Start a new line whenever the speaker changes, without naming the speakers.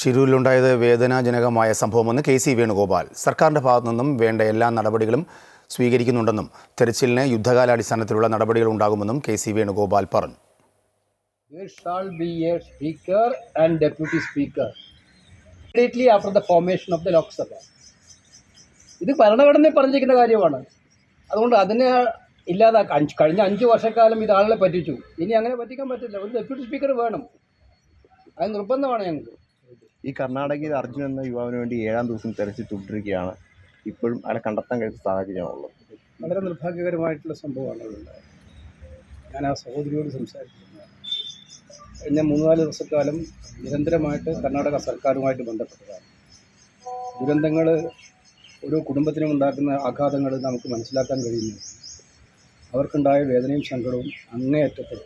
ഷിരൂരിലുണ്ടായത് വേദനാജനകമായ സംഭവമെന്ന് K C Venugopal. സർക്കാരിന്റെ ഭാഗത്തു നിന്നും വേണ്ട എല്ലാ നടപടികളും സ്വീകരിക്കുന്നുണ്ടെന്നും തെരച്ചിലിന് യുദ്ധകാലാടിസ്ഥാനത്തിലുള്ള നടപടികൾ ഉണ്ടാകുമെന്നും കെ സി വേണുഗോപാൽ പറഞ്ഞു.
ഇത് ഭരണഘടനയിൽ പറഞ്ഞിരിക്കുന്ന കാര്യമാണ്. അതുകൊണ്ട് അതിനെ ഇല്ലാതാക്കാൻ കഴിഞ്ഞ അഞ്ച് വർഷക്കാലം ഇത് ആളുകളെ പറ്റിച്ചു. ഇനി അങ്ങനെ പറ്റിക്കാൻ പറ്റില്ല. ഒരു ഡെപ്യൂട്ടി സ്പീക്കർ വേണം. അത് നിർബന്ധമാണ് ഞങ്ങൾക്ക്.
ഈ കർണാടകയിൽ അർജുൻ എന്ന യുവാവിന് വേണ്ടി ഏഴാം ദിവസം തെരച്ചിൽ തുടരുകയാണ്. ഇപ്പോഴും അയാളെ കണ്ടെത്താൻ കഴിയുന്ന സാഹചര്യമാണുള്ളത്.
വളരെ നിർഭാഗ്യകരമായിട്ടുള്ള സംഭവമാണ് അതുണ്ടായത് ഞാൻ ആ സഹോദരിയോട് സംസാരിച്ചിരുന്നതാണ് കഴിഞ്ഞ മൂന്നാൽ ദിവസക്കാലം നിരന്തരമായിട്ട് കർണാടക സർക്കാരുമായിട്ട് ബന്ധപ്പെട്ടതാണ്. ദുരന്തങ്ങൾ ഓരോ കുടുംബത്തിനും ഉണ്ടാക്കുന്ന ആഘാതങ്ങൾ നമുക്ക് മനസ്സിലാക്കാൻ കഴിയുന്നു അവർക്കുണ്ടായ വേദനയും സങ്കടവും അങ്ങേയറ്റത്ത്